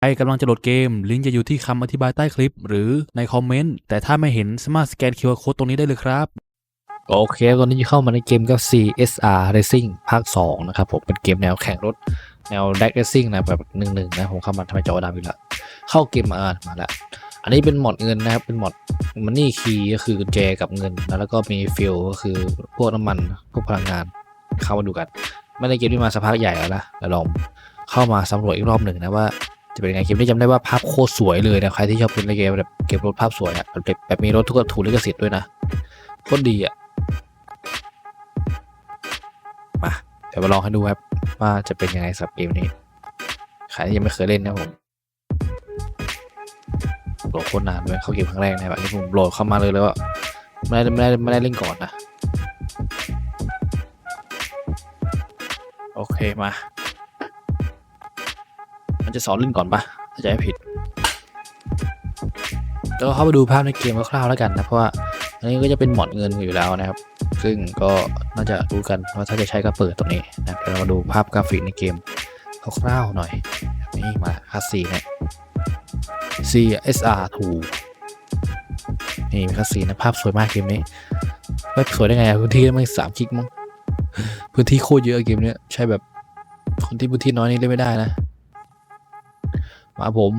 ใครกำลังจะโหลดเกม ลิงก์จะอยู่ที่คำอธิบายใต้คลิป หรือในคอมเมนต์ แต่ถ้าไม่เห็นสามารถสแกน QR Code ตรงนี้ได้เลยครับ โอเค ตอนนี้เข้ามาในเกมก็ CSR Racing ภาค 2 นะครับผม เป็นเกมแนวแข่งรถ แนว Drag Racing นะแบบหนึ่งหนึ่งนะ ผมเข้ามาทำไมจอดำอีกแล้วเข้าเกมมาอ่านมาแล้ว อันนี้เป็นหมดเงินนะครับ เป็นหมดมันนี่คีย์ก็คือกุญแจกับเงินนะแล้วก็มีฟิลก็คือพวกน้ำมัน พวกพลังงาน เข้ามาดูกัน ไม่ได้เกมที่มาสักพักใหญ่แล้วนะเดี๋ยวลองเข้ามาสำรวจอีกรอบหนึ่งนะว่า จะเป็นยังไงเกมนี้จำได้ว่าภาพโคตรสวยเลยนะใครที่ชอบเป็นเกมแบบเกมรถภาพสวยอะแบบแบบมีรถทุกถูกลิขสิทธิ์ด้วยนะโคตรดีอะมาเดี๋ยวมาลองให้ดูครับว่าจะเป็นยังไงสับเกมนี้ใครที่ยังไม่เคยเล่นนะผมโหลดโคตรนานเลยเข้าเกมครั้งแรกนะครับนี้ผมโหลดเข้ามาเลยแล้วไม่ได้ไม่ได้ไม่ได้เล่นก่อนนะโอเคมา มันจะสอนเล่นก่อนปะถ้าจะไม่ผิดแล้วก็เข้าไปดูภาพในเกมคร่าวๆแล้วกันนะ เพราะว่าอันนี้ก็จะเป็นหมอดเงินอยู่แล้วนะครับ ซึ่งก็น่าจะรู้กันว่าถ้าจะใช้ก็เปิดตรงนี้นะเดี๋ยวเรามาดูภาพกราฟิกในเกมคร่าวๆหน่อย นี่มาคัสซีเนี่ย CSR 2นี่มีคัสซีนะภาพสวยมากเกมนี้ไม่สวยได้ไงพื้นที่ไม่สามคลิกมั้งพื้นที่โคตรเยอะเกมเนี้ยใช่แบบคนที่พื้นที่น้อยนี่เล่นไม่ได้นะ มาผม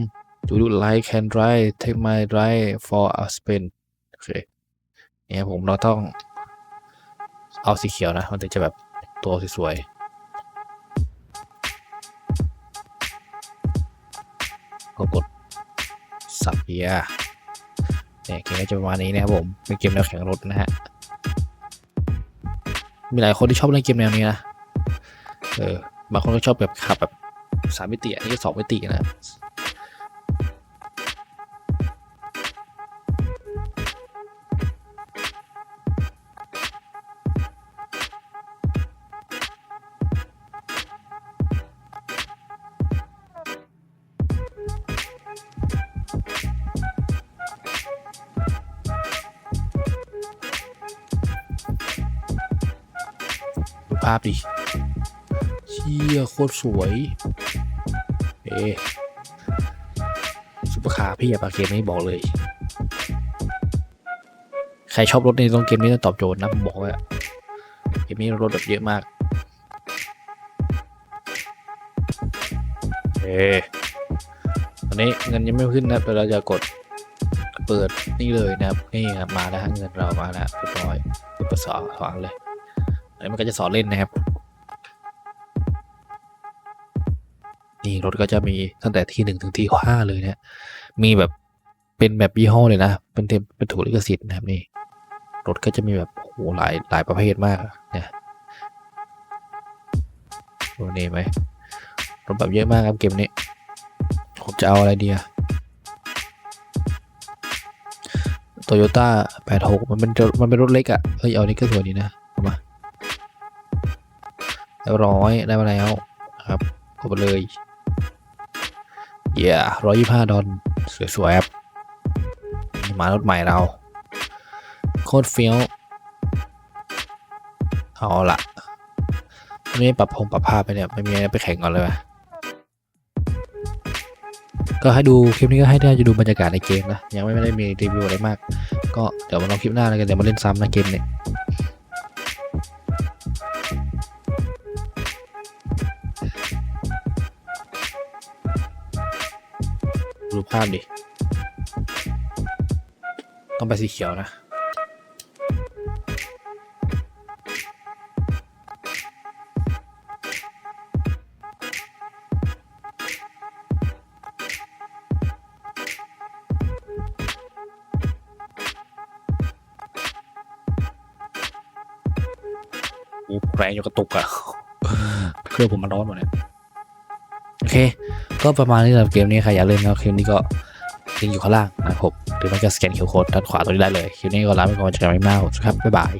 ดูดูไลค์ can drive take my drive for a spin โอเคเนี่ยผมเราต้องเอาสีเขียวนะ มันถึงจะแบบตัวสวยๆก็กดสับเกียเนี่ยเกมก็จะประมาณนี้นะครับผม เป็นเกมแนวแข่งรถนะฮะ มีหลายคนที่ชอบเล่นเกมแนวนี้นะ เออบางคนก็ชอบแบบขับแบบสามมิติอันนี้ก็สองมิตินะาพดิเชี่ยโคตรสวยเอ๊ซุปเปอร์คาร์พี่อย่าปาเกมนี้บอกเลย ใครชอบรถในต้องเกมนี้ต้องตอบโจทย์นะผมบอกว่าเกมนี้รถแบบเยอะมากเอ๊ตอนนี้เงินยังไม่ขึ้นนะเราจะกดเปิดนี่เลยนะครับนี่ครับมาแล้วเงินเรามาแล้วเรียบร้อยเปิดสอสองเลย อันนี้มันก็จะสอนเล่นนะครับ นี่รถก็จะมีตั้งแต่ที่หนึ่งถึงที่ห้าเลยเนี่ยมีแบบเป็นแบบยี่ห้อเลยนะ เป็นเต็มเป็นถูกลิขสิทธิ์นะครับนี่ รถก็จะมีแบบโอ้โหหลายหลายประเภทมากเนี่ยดูนี่ไหมรถแบบเยอะมากครับเกมนี้ ผมจะเอาอะไรดีอะโตโยต้าแปดหกมันเป็นรถมันเป็นรถเล็กอะเฮ้ยเอานี่ก็สวยดีนะ เรียบร้อยได้มาแล้วครับกดไปเลยเย่ร้อยยี่ห้าดอลสวยๆครับมารถใหม่เรา โคตรเฟี้ยวเอาละไม่ได้ปรับพงปรับภาพไปเนี่ยไม่มีอะไรไปแข่งก่อนเลยวะก็ให้ดูคลิปนี้ก็ให้ได้จะดูบรรยากาศในเกมนะยังไม่ได้มีรีวิวอะไรมาก ก็เดี๋ยวมาลองคลิปหน้าแล้วกันเดี๋ยวมาเล่นซ้ำนะเกมเนี่ย ดูภาพดิ ต้องไปสีเขียวนะ แรงอยู่กระตุกอะเครื่องผมมันร้อนหมดเนี่ย โอเค ก็ประมาณนี้สำหรับเกมนี้ใครอยากเล่นก็คลิปนี้ก็ลิงก์อยู่ข้างล่างนะครับผมหรือไม่ก็สแกนคิวโค้ดด้านขวาตรงนี้ได้เลย คลิปนี้ก็ลาไปก่อนเจอกันใหม่หน้าครับบ๊ายบาย